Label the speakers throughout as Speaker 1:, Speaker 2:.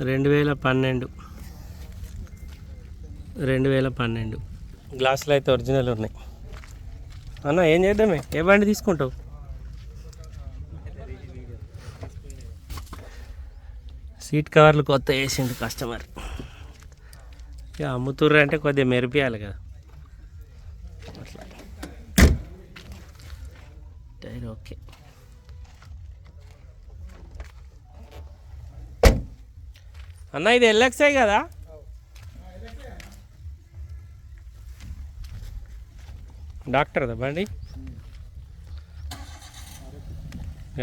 Speaker 1: రెండు వేల పన్నెండు. రెండు వేల పన్నెండు. గ్లాసులు అయితే ఒరిజినల్ ఉన్నాయి. అన్న ఏం చేద్దామే? ఏ బండి తీసుకుంటావు? సీట్ కవర్లు కొత్త వేసిండు కస్టమర్. ఇక అమ్ముతుర్రు అంటే కొద్దిగా మెరిపియాలి కదా. అట్లా. Tyre okay. అన్న ఇది ఎల్ఎక్సే కదా? డాక్టర్ బండి?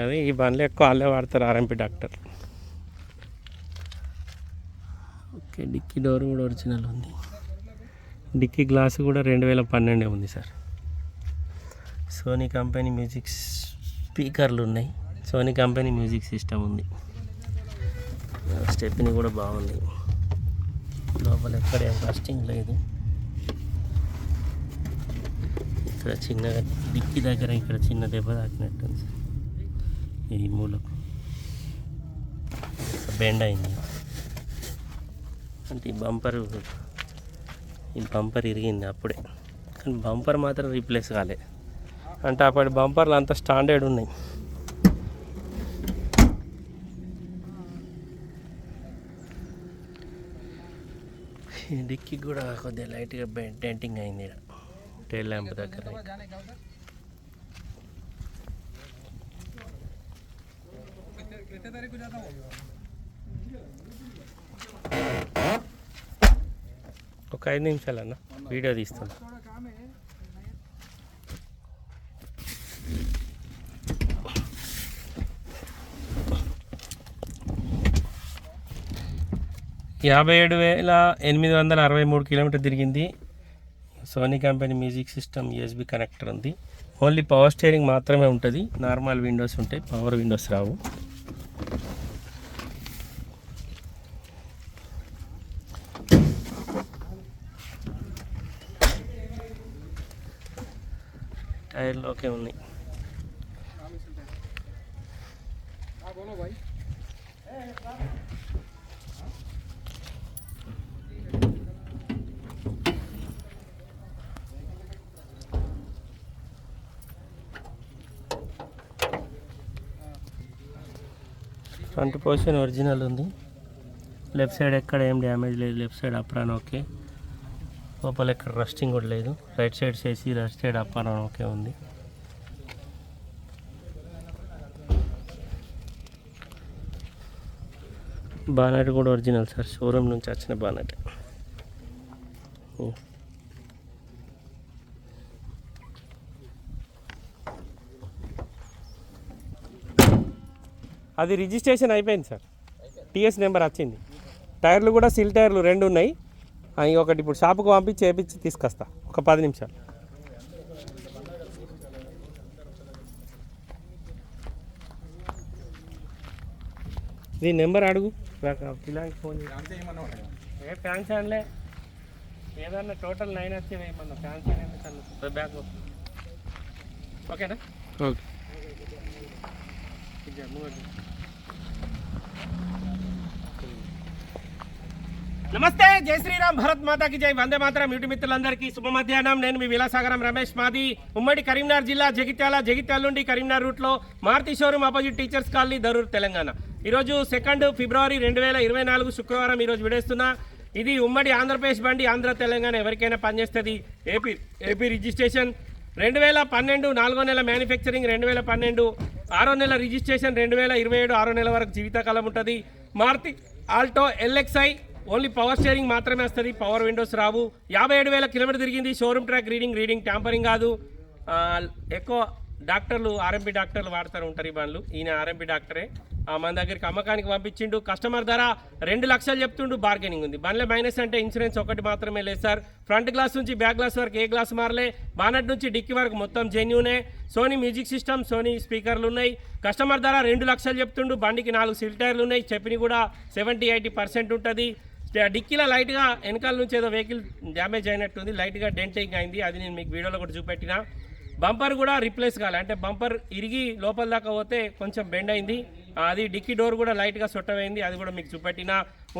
Speaker 1: అదే ఈ బండ్లు ఎక్కువ వాళ్ళే వాడతారు RMP doctor. Okay dickey door కూడా ఒరిజినల్ ఉంది. డిక్కీ గ్లాస్ కూడా రెండు వేల పన్నెండే ఉంది సార్. సోనీ కంపెనీ మ్యూజిక్ స్పీకర్లు ఉన్నాయి. సోనీ కంపెనీ మ్యూజిక్ సిస్టమ్ ఉంది. స్టెప్ని కూడా బాగుంది. లోపల ఎక్కడ ఏం కస్టింగ్ లేదు. ఇక్కడ చిన్నగా డిక్కి దగ్గర ఇక్కడ చిన్న దెబ్బ తాకినట్టుంది ఈ మూలకు. బెండ్ అయింది. అంటే ఈ బంపర్ ఈ బంపర్ ఇరిగింది అప్పుడే. కానీ బంపర్ మాత్రం రీప్లేస్ కాలే. అంటే అప్పటి బంపర్లు అంత స్టాండర్డ్ ఉన్నాయి. డిక్కి కూడా కొద్దిగా లైట్గా డెంటింగ్ అయింది ఈడ. టైల్ ల్యాంప్ దగ్గర ఒక ఐదు నిమిషాలన్నా అన్న వీడియో తీస్తాను యాభై ఏడు వేల ఎనిమిది వందల అరవై మూడు కిలోమీటర్ తిరిగింది. Sony company music system USB connector ఉంది. ఓన్లీ పవర్ స్టీరింగ్ మాత్రమే ఉంటుంది. నార్మల్ విండోస్ ఉంటాయి. పవర్ విండోస్ రావు. టైర్లు ఓకే ఉన్నాయి ఫ్రంట్ పోర్షన్ ఒరిజినల్ ఉంది. లెఫ్ట్ సైడ్ ఎక్కడ ఏం డ్యామేజ్ లేదు. Left side apron okay. లోపల ఎక్కడ రస్టింగ్ కూడా లేదు. రైట్ సైడ్ చేసి లెఫ్ట్ సైడ్ అప్రాన్ ఓకే ఉంది. బానెట్ కూడా ఒరిజినల్ సార్. షోరూమ్ నుంచి వచ్చిన బానెట్ అది రిజిస్ట్రేషన్ అయిపోయింది సార్. టీఎస్ నెంబర్ వచ్చింది. టైర్లు కూడా సిల్ టైర్లు రెండు ఉన్నాయి. అవి ఒకటి ఇప్పుడు షాపుకు పంపించి చేపించి తీసుకొస్తా. ఒక పది నిమిషాలు. నీ నెంబర్ అడుగు. పిల్లానికి ఫోన్. ఏ ఫ్యాన్స్ అనలే ఏదన్నా టోటల్ నైన్ వచ్చి వేయమన్నా ఫ్యాన్స్ ఎందుకన్నా బ్యాగ్ ఓకేనా?
Speaker 2: ఓకే.
Speaker 1: ఇది నమస్తే జై శ్రీరామ్ భరత్ మాతాకి జై. వందే మాతరం. యూటి మిత్రులందరికీ శుభ మధ్యాహ్నం. నేను మీ విలాసాగరం రమేష్ మాది. ఉమ్మడి కరీంనగర్ జిల్లా జగిత్యాల జగిత్యాల నుండి కరీంనగర్ రూట్లో Maruti showroom opposite teachers colony Darur Telangana. ఈరోజు సెకండ్ ఫిబ్రవరి రెండు వేల ఇరవై నాలుగు శుక్రవారం ఈరోజు విడేస్తున్నా ఇది ఉమ్మడి ఆంధ్రప్రదేశ్ బండి ఆంధ్ర తెలంగాణ ఎవరికైనా పనిచేస్తుంది? AP AP registration. రెండు వేల పన్నెండు నాలుగో నెల మ్యానుఫ్యాక్చరింగ్ రెండు వేల పన్నెండు ఆరో నెల రిజిస్ట్రేషన్ రెండు వేల ఇరవై ఏడు ఆరో నెల వరకు జీవితకాలం ఉంటుంది. Maruti Alto LXI only power steering మాత్రమే వస్తుంది. పవర్ విండోస్ రావు. యాభై ఏడు వేల కిలోమీటర్ తిరిగింది. Showroom track reading reading tampering కాదు. ఎక్కువ డాక్టర్లు ఆర్ఎంపీ డాక్టర్లు వాడుతూ ఉంటారు ఈ బండ్లు. ఈయన ఆర్ఎంపీ డాక్టరే. మన దగ్గరికి అమ్మకానికి పంపించిండు. కస్టమర్ ధర రెండు లక్షలు చెప్తుండు. బార్గెనింగ్ ఉంది. బండ్ల మైనస్ అంటే ఇన్సూరెన్స్ ఒకటి మాత్రమే లేదు సార్. ఫ్రంట్ గ్లాస్ నుంచి బ్యాక్ గ్లాస్ వరకు ఏ గ్లాస్ మారలే. బానట్ నుంచి డిక్కి వరకు మొత్తం జెన్యూనే. సోనీ మ్యూజిక్ సిస్టమ్ సోనీ స్పీకర్లు ఉన్నాయి. కస్టమర్ ధర రెండు లక్షలు చెప్తుండు. బండికి నాలుగు సిల్టైర్లు ఉన్నాయి. చెప్పిన కూడా సెవెంటీ ఎయిటీ పర్సెంట్ ఉంటుంది. డిక్కీలో లైట్గా వెనకాల నుంచి ఏదో వెహికల్ డ్యామేజ్ అయినట్టుంది లైట్గా డెంటింగ్ అయింది. అది నేను మీకు వీడియోలో కూడా చూపెట్టిన. బంపర్ కూడా రీప్లేస్ కాలే. అంటే బంపర్ ఇరిగి లోపల దాకా పోతే కొంచెం బెండ్ అయింది. అది డిక్కీ డోర్ కూడా లైట్గా సొట్టమైంది అది కూడా మీకు చూపెట్టిన.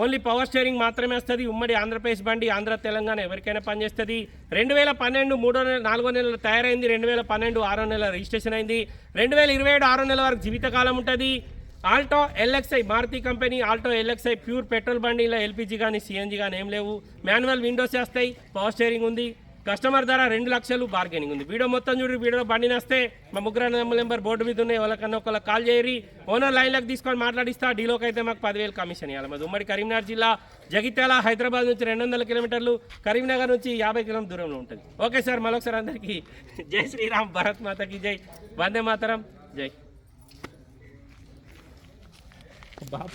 Speaker 1: ఓన్లీ పవర్ స్టేరింగ్ మాత్రమే వస్తుంది. ఉమ్మడి ఆంధ్రప్రదేశ్ బండి ఆంధ్ర తెలంగాణ ఎవరికైనా పనిచేస్తుంది రెండు వేల పన్నెండు మూడో నెల నాలుగో నెలలు తయారైంది. రెండు వేల పన్నెండు ఆరో నెల రిజిస్ట్రేషన్ అయింది. రెండు వేల ఇరవై ఏడు ఆరో నెల వరకు జీవితకాలం ఉంటుంది. Alto LXI Maruti company Alto LXI pure petrol బండిలో ఎల్పిజి కానీ సిఎన్జి కానీ ఏం లేవు. మాన్యువల్ విండోస్ వేస్తాయి. పవర్ స్టేరింగ్ ఉంది. కస్టమర్ ధర రెండు లక్షలు బార్గెనింగ్ ఉంది. వీడియో మొత్తం చూడు వీడియో బండి వస్తే మా ముగ్గురు నెంబర్ బోర్డు మీద ఉన్నాయి. వాళ్ళకన్నా ఒకళ్ళ కాల్ చేయరి ఓనర్ లైన్లకు తీసుకొని మాట్లాడిస్తా. డీలోకి అయితే మాకు పదివేలు కమిషన్ ఇవ్వాలి మాది ఉమ్మడి కరీంనగర్ జిల్లా. జగిత్యాల హైదరాబాద్ నుంచి రెండు వందల కిలోమీటర్లు. కరీంనగర్ నుంచి యాభై కిలోమీటర్ దూరంలో ఉంటుంది. ఓకే సార్ మరొకసారి అందరికీ జై శ్రీరామ్. భరత్ మాతకి జై. వందే మాతరం. జై. బాబా